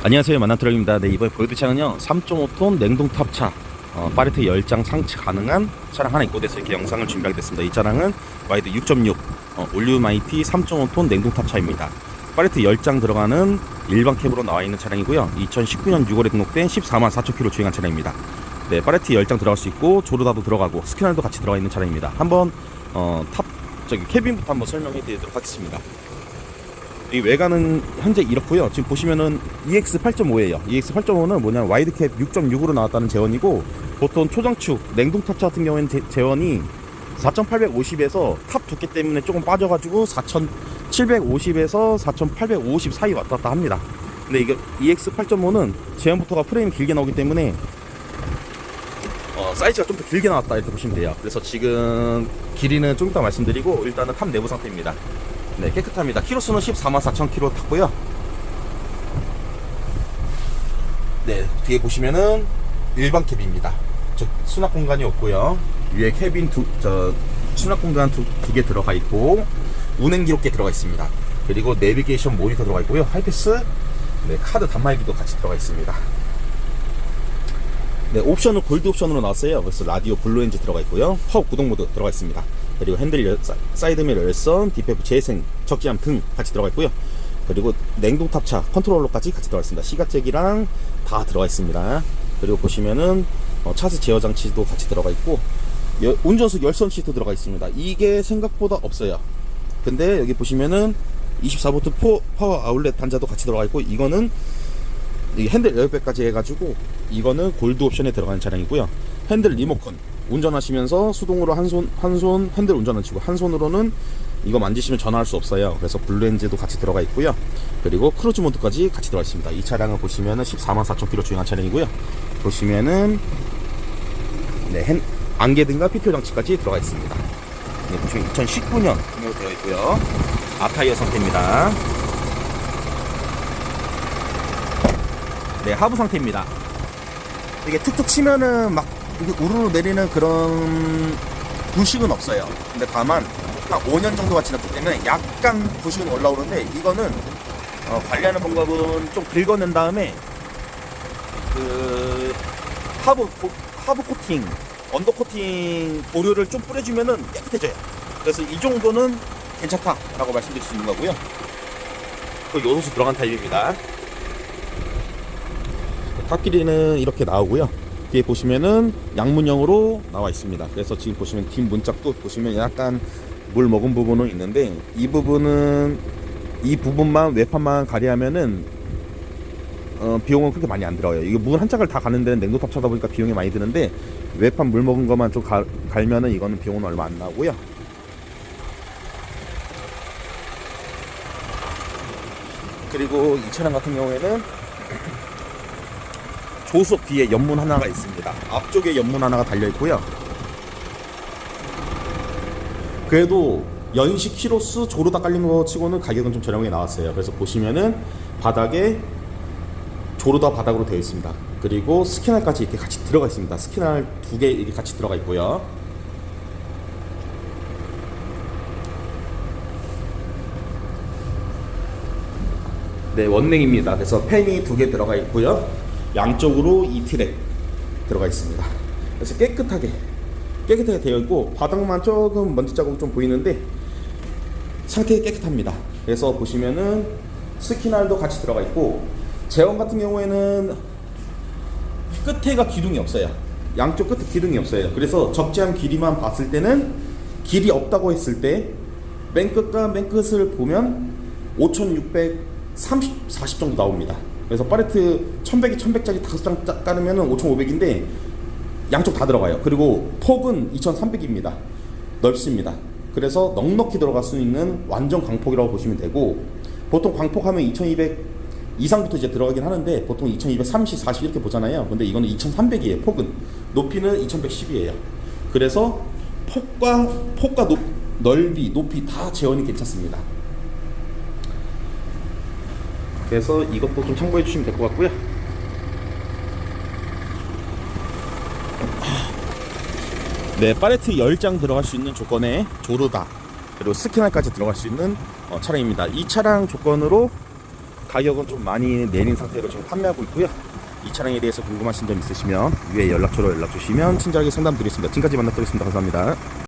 안녕하세요. 만나트럭입니다. 네, 이번에 보여드릴 차량은요 3.5톤 냉동 탑차. 어, 파레트 10장 상치 가능한 차량 하나 입고 돼서 이렇게 영상을 준비하게 됐습니다. 이 차량은 와이드 6.6 어, 올류마이티 3.5톤 냉동 탑차입니다. 파레트 10장 들어가는 일반 캡으로 나와 있는 차량이고요. 2019년 6월에 등록된 14만 4천 킬로 주행한 차량입니다. 네 파레트 10장 들어갈 수 있고 조르다도 들어가고 스키날도 같이 들어가 있는 차량입니다. 한번 어, 탑 저기 캐빈부터 한번 설명해 드리도록 하겠습니다 이 외관은 현재 이렇고요. 지금 보시면은 EX 8.5예요. EX 8.5는 뭐냐 와이드캡 6.6으로 나왔다는 재원이고 보통 초장축 냉동 탑차 같은 경우에는 제- 재원이 4,850에서 탑 두께 때문에 조금 빠져가지고 4,750에서 4,850 사이 왔다 갔다 합니다. 근데 이게 EX 8.5는 재원부터가 프레임이 길게 나오기 때문에 어, 사이즈가 좀 더 길게 나왔다 이렇게 보시면 돼요. 그래서 지금 길이는 좀 이따 말씀드리고 일단은 탑 내부 상태입니다. 네, 깨끗합니다. 키로수는 14만 4천 킬로 탔고요. 네, 뒤에 보시면은 일반 캡입니다. 저 수납 공간이 없고요. 위에 캐빈 두, 저 수납 공간 두 개 들어가 있고 운행 기록계 들어가 있습니다. 그리고 내비게이션 모니터 들어가 있고요. 하이패스, 네, 카드 단말기도 같이 들어가 있습니다. 네, 옵션은 골드 옵션으로 나왔어요. 그래서 라디오 블루엔즈 들어가 있고요. 파워 구동 모드 들어가 있습니다. 그리고 핸들 열, 사- 사이드미러 열선, 디페프 재생, 적재함 등 같이 들어가 있고요. 그리고 냉동 탑차 컨트롤러까지 같이 들어가 있습니다. 시가잭이랑 다 들어가 있습니다. 그리고 보시면은 어, 차세 제어 장치도 같이 들어가 있고 여- 운전석 열선 시트 들어가 있습니다. 이게 생각보다 없어요. 근데 여기 보시면은 24V 포, 파워 아울렛 단자도 같이 들어가 있고 이거는 이 핸들 에어백까지 해가지고 이거는 골드 옵션에 들어가는 차량이고요. 핸들 리모컨 운전하시면서 수동으로 한 손 한 손 핸들 운전을 치고 한 손으로는 이거 만지시면 전화할 수 없어요. 그래서 블루엔즈도 같이 들어가 있고요. 그리고 크루즈 모드까지 같이 들어가 있습니다. 이 차량은 보시면은 14만 4천 킬로 주행한 차량이고요. 보시면은 네, 핸, 안개 등과 PPO 장치까지 들어가 있습니다. 네, 보시면 2019년 등록되어 있고요. 아타이어 상태입니다. 네, 하부 상태입니다. 이게 툭툭 치면은 막 이게 우르르 내리는 그런 부식은 없어요. 근데 다만 한 5년 정도가 지났기 때문에 약간 부식은 올라오는데 이거는 어, 관리하는 방법은 좀 긁어낸 다음에 그 하부 코, 하부 코팅, 언더 코팅 보류를 좀 뿌려주면은 깨끗해져요. 그래서 이 정도는 괜찮다라고 말씀드릴 수 있는 거고요. 그 요소수 들어간 타입입니다. 탑 길이는 이렇게 나오고요. 뒤에 보시면은 양문형으로 나와 있습니다. 그래서 지금 보시면 뒷 문짝도 보시면 약간 물 먹은 부분은 있는데 이 부분은 이 부분만 외판만 가리하면은 어, 비용은 그렇게 많이 안 들어요. 이게 문 한 짝을 다 가는 데는 냉동탑 차다 보니까 비용이 많이 드는데 외판 물 먹은 것만 좀 가, 갈면은 이거는 비용은 얼마 안 나오고요. 그리고 이 차량 같은 경우에는 조수석 뒤에 연문 하나가 있습니다. 앞쪽에 연문 하나가 달려 있고요. 그래도 연식 키로수 조르다 깔린 거 치고는 가격은 좀 저렴하게 나왔어요. 그래서 보시면은 바닥에 조르다 바닥으로 되어 있습니다. 그리고 스키날까지 이렇게 같이 들어가 있습니다. 스키날 두 개 이렇게 같이 들어가 있고요. 네, 원냉입니다. 그래서 팬이 두 개 들어가 있고요. 양쪽으로 이 트랙 들어가 있습니다. 그래서 깨끗하게 깨끗하게 되어 있고 바닥만 조금 먼지 자국 좀 보이는데 상태 깨끗합니다. 그래서 보시면은 스키날도 같이 들어가 있고 제원 같은 경우에는 끝에가 기둥이 없어요. 양쪽 끝에 기둥이 없어요. 그래서 적재한 길이만 봤을 때는 길이 없다고 했을 때 맨 끝과 맨 끝을 보면 5,630, 40 정도 나옵니다. 그래서 파레트 1100이 1100짜리 다섯 장 짜- 깔으면 5,500인데 양쪽 다 들어가요. 그리고 폭은 2,300입니다. 넓습니다. 그래서 넉넉히 들어갈 수 있는 완전 광폭이라고 보시면 되고 보통 광폭하면 2,200 이상부터 이제 들어가긴 하는데 보통 2,230, 40 이렇게 보잖아요. 근데 이거는 2,300이에요. 폭은 높이는 2,110이에요. 그래서 폭과 폭과 높, 넓이, 높이 다 재원이 괜찮습니다. 그래서 이것도 좀 참고해 주시면 될 것 같고요. 네, 파레트 10장 들어갈 수 있는 조건에 조르다 그리고 스키날까지 들어갈 수 있는 어, 차량입니다. 이 차량 조건으로 가격은 좀 많이 내린 상태로 지금 판매하고 있고요. 이 차량에 대해서 궁금하신 점 있으시면 위에 연락처로 연락 주시면 친절하게 상담 드리겠습니다. 지금까지 만나뵙겠습니다. 감사합니다.